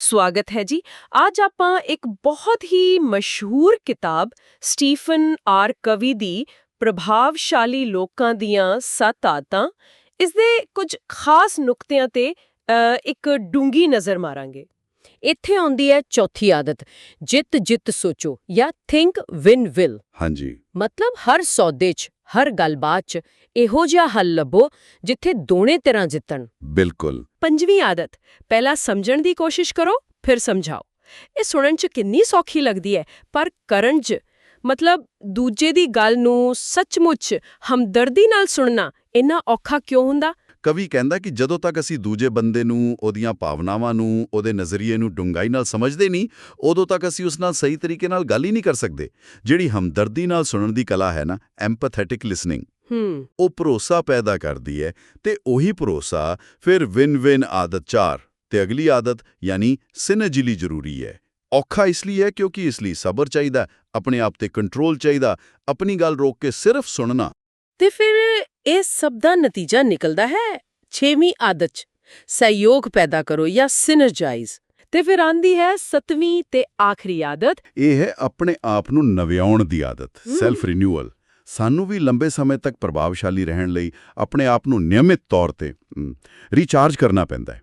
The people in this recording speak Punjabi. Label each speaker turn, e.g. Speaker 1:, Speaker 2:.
Speaker 1: ਸਵਾਗਤ ਹੈ ਜੀ। ਅੱਜ ਆਪਾਂ ਇੱਕ ਬਹੁਤ ਹੀ ਮਸ਼ਹੂਰ ਕਿਤਾਬ ਸਟੀਫਨ ਆਰ ਕਵੀ ਦੀ ਪ੍ਰਭਾਵਸ਼ਾਲੀ ਲੋਕਾਂ ਦੀਆਂ ਸੱਤ ਆਦਤਾਂ ਇਸ ਦੇ ਕੁਝ ਖਾਸ ਨੁਕਤਿਆਂ ਤੇ ਇੱਕ ਡੂੰਗੀ ਨਜ਼ਰ ਮਾਰਾਂਗੇ। ਇੱਥੇ ਆਉਂਦੀ ਹੈ ਚੌਥੀ ਆਦਤ ਜਿੱਤ ਜਿੱਤ ਸੋਚੋ ਜਾਂ ਥਿੰਕ ਵਿਨ ਵਿਲ।
Speaker 2: ਹਾਂਜੀ।
Speaker 1: ਮਤਲਬ ਹਰ ਸੌਦੇ 'ਚ। ਹਰ ਗੱਲਬਾਤ 'ਚ ਇਹੋ ਜਿਹਾ ਹੱਲ ਲੱਭੋ ਜਿੱਥੇ ਦੋਨੇ ਤਰ੍ਹਾਂ ਜਿੱਤਣ।
Speaker 2: ਬਿਲਕੁਲ।
Speaker 1: ਪੰਜਵੀਂ ਆਦਤ ਪਹਿਲਾਂ ਸਮਝਣ ਦੀ ਕੋਸ਼ਿਸ਼ ਕਰੋ ਫਿਰ ਸਮਝਾਓ। ਇਹ ਸੁਣਨ 'ਚ ਕਿੰਨੀ ਸੌਖੀ ਲੱਗਦੀ ਹੈ ਪਰ ਕਰਨ 'ਚ ਮਤਲਬ ਦੂਜੇ ਦੀ ਗੱਲ ਨੂੰ ਸੱਚਮੁੱਚ ਹਮਦਰਦੀ ਨਾਲ ਸੁਣਨਾ ਇੰਨਾ ਔਖਾ ਕਿਉਂ ਹੁੰਦਾ?
Speaker 2: ਕਵੀ ਕਹਿੰਦਾ ਕਿ ਜਦੋਂ ਤੱਕ ਅਸੀਂ ਦੂਜੇ ਬੰਦੇ ਨੂੰ ਉਹਦੀਆਂ ਭਾਵਨਾਵਾਂ ਨੂੰ ਉਹਦੇ ਨਜ਼ਰੀਏ ਨੂੰ ਡੂੰਘਾਈ ਨਾਲ ਸਮਝਦੇ ਨਹੀਂ ਉਦੋਂ ਤੱਕ ਅਸੀਂ ਉਸ ਨਾਲ ਸਹੀ ਤਰੀਕੇ ਨਾਲ ਗੱਲ ਹੀ ਨਹੀਂ ਕਰ ਸਕਦੇ। ਜਿਹੜੀ ਹਮਦਰਦੀ ਨਾਲ ਸੁਣਨ ਦੀ ਕਲਾ ਹੈ ਨਾ ਐਮਪੈਥੈਟਿਕ ਲਿਸਨਿੰਗ
Speaker 1: ਹੂੰ।
Speaker 2: ਉਹ ਭਰੋਸਾ ਪੈਦਾ ਕਰਦੀ ਹੈ ਤੇ ਉਹੀ ਭਰੋਸਾ ਫਿਰ ਵਿਨ ਵਿਨ ਆਦਤ 4 ਤੇ ਅਗਲੀ ਆਦਤ ਯਾਨੀ ਸਿਨਰਜੀ ਜ਼ਰੂਰੀ ਹੈ। ਔਖਾ ਇਸ ਲਈ ਹੈ ਕਿਉਂਕਿ ਇਸ ਲਈ ਸਬਰ ਚਾਹੀਦਾ ਆਪਣੇ ਆਪ ਤੇ ਕੰਟਰੋਲ ਚਾਹੀਦਾ ਆਪਣੀ ਗੱਲ ਰੋਕ ਕੇ ਸਿਰਫ ਸੁਣਨਾ।
Speaker 1: ਤੇ ਫਿਰ ਇਹ ਸਭ ਦਾ ਨਤੀਜਾ ਨਿਕਲਦਾ ਹੈ ਛੇਵੀਂ ਆਦਤ 'ਚ। ਸਹਿਯੋਗ ਪੈਦਾ ਕਰੋ ਜਾਂ ਸਿਨਰਜਾਈਜ਼ ਤੇ ਫਿਰ ਆਂਦੀ ਹੈ ਸੱਤਵੀਂ ਤੇ ਆਖਰੀ ਆਦਤ।
Speaker 2: ਇਹ ਹੈ ਆਪਣੇ ਆਪ ਨੂੰ ਨਵਿਆਉਣ ਦੀ ਆਦਤ। ਸੈਲਫ ਰੀਨਿਊਅਲ ਸਾਨੂੰ ਵੀ ਲੰਬੇ ਸਮੇਂ ਤੱਕ ਪ੍ਰਭਾਵਸ਼ਾਲੀ ਰਹਿਣ ਲਈ ਆਪਣੇ ਆਪ ਨੂੰ ਨਿਯਮਿਤ ਤੌਰ ਤੇ ਰੀਚਾਰਜ ਕਰਨਾ ਪੈਂਦਾ ਹੈ।